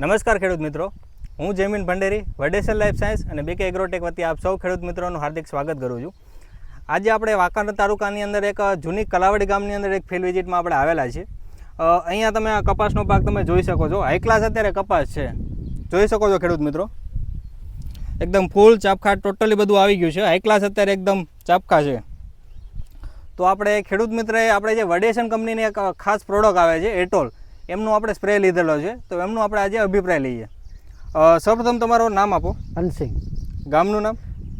નમસ્કાર ખેડૂત મિત્રો. હું જયમીન ભંડેરી વડેસર લાઈફ સાયન્સ અને બીકે એગ્રોટેક વતી આપ સૌ ખેડૂત મિત્રોનું હાર્દિક સ્વાગત કરું છું. આજે આપણે વાંકાનેર તાલુકાની અંદર એક જૂની કલાવડી ગામની અંદર એક ફિલ્ડ વિઝિટમાં આપણે આવેલા છીએ. અહીંયા તમે આ કપાસનો પાક તમે જોઈ શકો છો. હાઈ ક્લાસ અત્યારે કપાસ છે. જોઈ શકો છો ખેડૂત મિત્રો? એકદમ ફૂલ ચાપખા ટોટલી બધું આવી ગયું છે. હાઈ ક્લાસ અત્યારે એકદમ ચાપખા છે. તો આપણે ખેડૂત મિત્રએ, આપણે જે વડેસન કંપનીની એક ખાસ પ્રોડક્ટ આવે છે એટોલ એમનું આપણે સ્પ્રે લીધેલો છે તો એમનું આપણે આજે અભિપ્રાય લઈએ. સૌપ્રથમ તમારું નામ આપો. હનસિંહ. ગામનું નામ?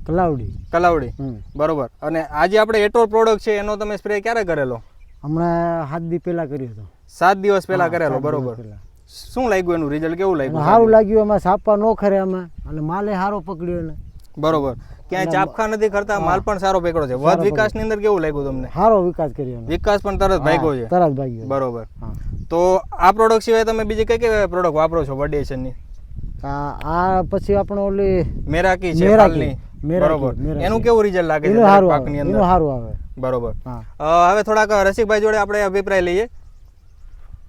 કલાવડી. કલાવડી. બરોબર. અને આજે આપણે એટોલ પ્રોડક્ટ છે એનો તમે સ્પ્રે ક્યારે કરેલો? હમણાં સાત દિવસ પહેલા કર્યો હતો. સાત દિવસ પહેલા કરેલો બરોબર. શું લાગ્યું એનું રિઝલ્ટ કેવું લાગ્યું સારું લાગ્યું એમાં સાપા નો ખરે એમાં અને માલે સારો પકડ્યો ને બરોબર. ક્યાંય ચાપખા નથી કરતા માલ પણ સારો પકડો છે. વધ વિકાસની અંદર કેવું લાગ્યું તમને? સારો વિકાસ કર્યો વિકાસ પણ તરત ભાગ્યો છે. તરત ભાગ્યો બરોબર. હા. તો આ પ્રોડક્ટ સિવાય તમે બીજી કઈ કઈ પ્રોડક્ટ વાપરો છો વડેશનની આ પછી આપણે ઓલી મેરાકી છે મેરાકી, બરોબર. એનું કેવું રિઝલ્ટ લાગે છે પાકની અંદર? એનું સારું આવે. બરોબર. હવે થોડાક રસિકભાઈ જોડે આપણે અભિપ્રાય લઈએ.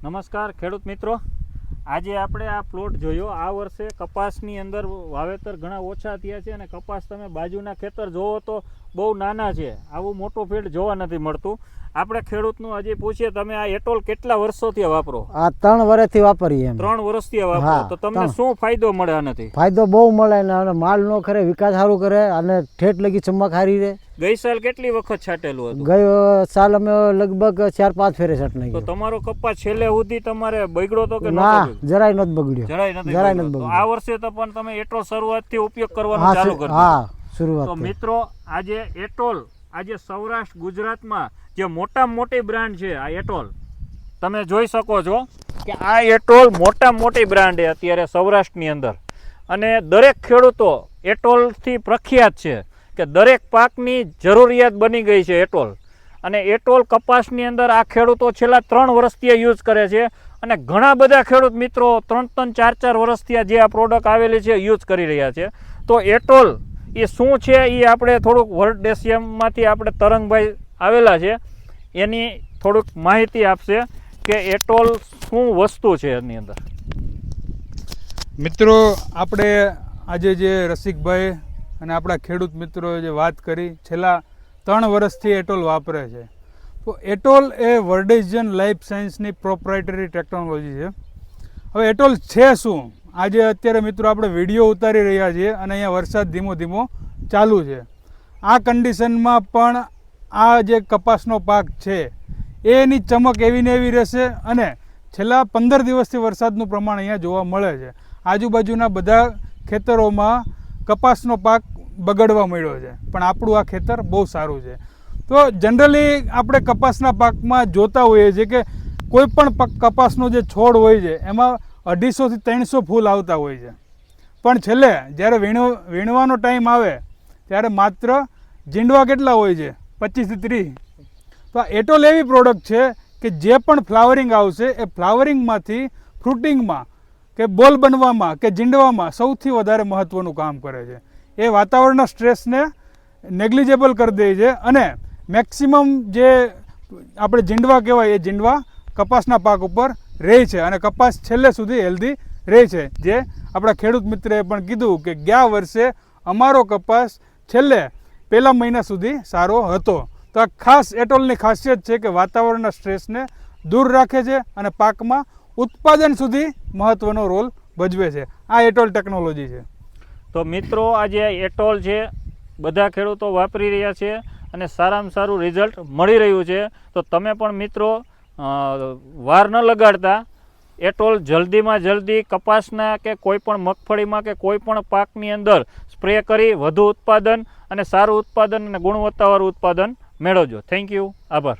નમસ્કાર ખેડૂત મિત્રો. આજે આપણે આ પ્લોટ જોયો. આ વર્ષે કપાસની અંદર વાવેતર ઘણા ઓછા થયા છે અને કપાસ તમે બાજુના ખેતર જોવો તો બહુ નાના છે. આવું મોટું ફીલ્ડ જોવા નથી મળતું. આપણે ખેડૂતનું હજી પૂછીએ તમે આ એટોલ કેટલા વર્ષોથી વાપરો? આ ત્રણ વર્ષથી વાપરીએ ત્રણ વર્ષથી વાપરો. તો તમને શું ફાયદો મળે આનાથી? ફાયદો બહુ મળે અને માલ નો કરે વિકાસ સારું કરે અને ઠેઠ લગી ચમક હારી રહે. ગઈ સાલ કેટલી વખત છાંટેલું હતું? ગયો સાલ અમે લગભગ ચાર પાંચ ફેરે સટ તો તમારો કપ્પા છેલ્લે સુધી તમારે બગડ્યો તો કે ના જરાય નથી બગડ્યો. જરાય નથી જરાય. નથી આ વર્ષે તો પણ તમે એટોલ શરૂઆતથી ઉપયોગ કરવાનો ચાલુ કર્યો હા. શરૂઆત તો મિત્રો આજે એટોલ આજે સૌરાષ્ટ્ર ગુજરાતમાં જે મોટા મોટી બ્રાન્ડ છે આ એટોલ તમે જોઈ શકો છો કે આ એટોલ મોટા મોટી બ્રાન્ડ છે અત્યારે સૌરાષ્ટ્રની અંદર. અને દરેક ખેડૂતો એટોલથી પ્રખ્યાત છે કે દરેક પાકની જરૂરિયાત બની ગઈ છે એટોલ અને એટોલ કપાસની અંદર આ ખેડૂતો છેલ્લા ત્રણ વર્ષથી યુઝ કરે છે અને ઘણા બધા ખેડૂત મિત્રો ત્રણ ત્રણ ચાર ચાર વર્ષથી જે આ પ્રોડક્ટ આવેલી છે યુઝ કરી રહ્યા છે. તો એટોલ એ શું છે એ આપણે થોડુંક વર્લ્ડ ડેશિયમમાંથી આપણે તરંગભાઈ આવેલા છે. એની થોડુંક માહિતી આપશે કે એટોલ શું વસ્તુ છે એની અંદર? મિત્રો, આપણે આજે જે રસિકભાઈ અને આપણા ખેડૂત મિત્રોએ જે વાત કરી, છેલ્લા ત્રણ વર્ષથી એટોલ વાપરે છે. તો એટોલ એ વર્ડેજિયન લાઈફ સાયન્સની પ્રોપ્રાઇટરી ટેકનોલોજી છે. હવે એટોલ છે શું? આજે અત્યારે મિત્રો આપણે વીડિયો ઉતારી રહ્યા છીએ અને અહીંયા વરસાદ ધીમો ધીમો ચાલુ છે. આ કન્ડિશનમાં પણ આ જે કપાસનો પાક છે, એની ચમક એવી ને એવી રહેશે અને છેલ્લા પંદર દિવસથી વરસાદનું પ્રમાણ અહીંયા જોવા મળે છે. આજુબાજુના બધા ખેતરોમાં કપાસનો પાક બગડવા મળ્યો છે, પણ આપણું આ ખેતર બહુ સારું છે. તો જનરલી આપણે કપાસના પાકમાં જોતા હોઈએ છીએ કે કોઈ પણ કપાસનો જે છોડ હોય છે, એમાં અઢીસોથી ત્રણસો ફૂલ આવતા હોય છે. પણ છેલ્લે જ્યારે વીણો, વીણવાનો ટાઈમ આવે, ત્યારે માત્ર જીંડવા કેટલા હોય છે? પચીસથી ત્રીસ. તો એટોલ એવી પ્રોડક્ટ છે કે જે પણ ફ્લાવરિંગ આવશે, એ ફ્લાવરિંગમાંથી ફ્રૂટિંગમાં કે બોલ બનવામાં કે જીંડવામાં સૌથી વધારે મહત્ત્વનું કામ કરે છે. એ વાતાવરણના સ્ટ્રેસને નેગ્લિજેબલ કરી દે છે અને મેક્સિમમ જે આપણે જીંડવા કહેવાય, એ જીંડવા કપાસના પાક ઉપર રહે છે અને કપાસ છેલ્લે સુધી હેલ્ધી રહે છે. જે આપણા ખેડૂત મિત્રએ પણ કીધું કે ગયા વર્ષે અમારો કપાસ છેલ્લે પહેલા મહિના સુધી સારો હતો. તો આ ખાસ એટોલની ખાસિયત છે કે વાતાવરણના સ્ટ્રેસને દૂર રાખે છે અને પાકમાં ઉત્પાદન સુધી મહત્ત્વનો રોલ ભજવે છે. આ એટોલ ટેકનોલોજી છે. તો મિત્રો આ જે એટોલ છે, બધા ખેડૂતો વાપરી રહ્યા છે અને સારામાં સારું રિઝલ્ટ મળી રહ્યું છે. તો તમે પણ મિત્રો વાર ન લગાડતા. એટોલ જલ્દીમાં જલ્દી કપાસના કે કોઈ પણ મગફળીમાં કે કોઈ પણ પાકની અંદર સ્પ્રે કરી વધુ ઉત્પાદન અને સારું ઉત્પાદન અને ગુણવત્તાવાળું ઉત્પાદન મેળવજો. થેન્ક યુ આભાર.